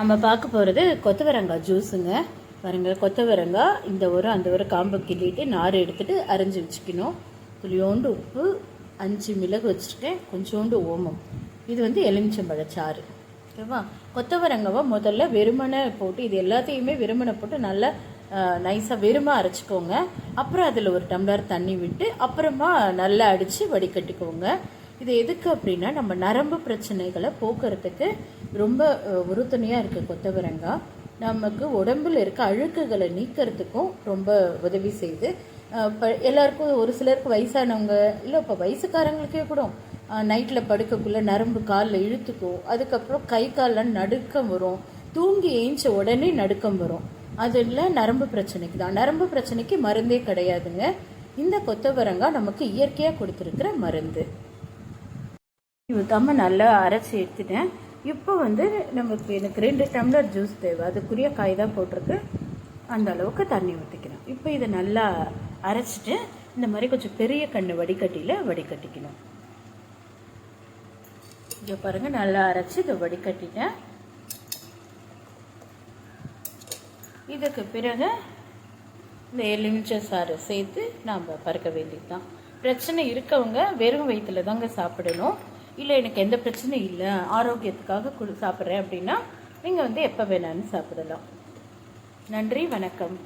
நம்ம பார்க்க போகிறது கொத்தவரங்காய் ஜூஸுங்க பாருங்க கொத்தவரங்காய் இந்த ஒரு அந்த ஒரு காம்பை கிள்ளிட்டு நார் எடுத்துகிட்டு அரைஞ்சி வச்சுக்கணும். துளியோண்டு உப்பு அஞ்சு மிளகு வச்சுருக்கேன். கொஞ்சோண்டு ஓமம். இது வந்து எலுமிச்சம்பழச்சாறு ஓகேவா? கொத்தவரங்காவை முதல்ல வெறுமனை போட்டு இது எல்லாத்தையுமே வெறுமனை போட்டு நல்லா நைஸாக வெறுமாக அரைச்சிக்கோங்க. அப்புறம் அதில் ஒரு டம்ளர் தண்ணி விட்டு அப்புறமா நல்லா அடித்து வடிகட்டிக்கோங்க. இது எதுக்கு அப்படின்னா நம்ம நரம்பு பிரச்சனைகளை போக்குறதுக்கு ரொம்ப உறுத்துணையாக உறுதுணையாக இருக்குது கொத்தவரங்காய் நமக்கு உடம்புல இருக்க அழுக்குகளை நீக்கிறதுக்கும் ரொம்ப உதவி செய்யுது. இப்போ எல்லாருக்கும் ஒரு சிலருக்கு வயசானவங்க இல்லை இப்போ வயசுக்காரங்களுக்கே கூட நைட்டில் படுக்கக்குள்ள நரம்பு காலில் இழுத்துக்கும் அதுக்கப்புறம் கை கால்லாம் நடுக்கம் வரும் தூங்கி ஏஞ்ச உடனே நடுக்கம் வரும். அதில் நரம்பு பிரச்சனைக்கு தான். நரம்பு பிரச்சனைக்கு மருந்தே கிடையாதுங்க. இந்த கொத்தவரங்காய் நமக்கு இயற்கையாக கொடுத்துருக்கிற மருந்து. தம்ம நல்லா அரைச்சி எடுத்துட்டேன். இப்போ வந்து நமக்கு எனக்கு ரெண்டு டம்ளர் ஜூஸ் தேவை. அதுக்குரிய காய் தான் போட்டிருக்கு. அந்த அளவுக்கு தண்ணி ஊற்றிக்கணும் இப்போ இதை நல்லா அரைச்சிட்டு இந்த மாதிரி கொஞ்சம் பெரிய கண்ணு வடிகட்டியில் வடிகட்டிக்கணும். இங்கே பாருங்கள் நல்லா அரைச்சி இதை வடிகட்டிட்டேன். இதுக்கு பிறகு இந்த எலுமிச்சை சாறு சேர்த்து நாம் பறக்க வேண்டியது தான் பிரச்சனை இருக்கவங்க வெறும் வயிற்றுல தாங்க சாப்பிடணும். இல்லை எனக்கு எந்த பிரச்சனையும் இல்லை. ஆரோக்கியத்துக்காக கொடு சாப்பிட்றேன் அப்படின்னா நீங்கள் வந்து எப்போ வேணாலும் சாப்பிடலாம். நன்றி வணக்கம்.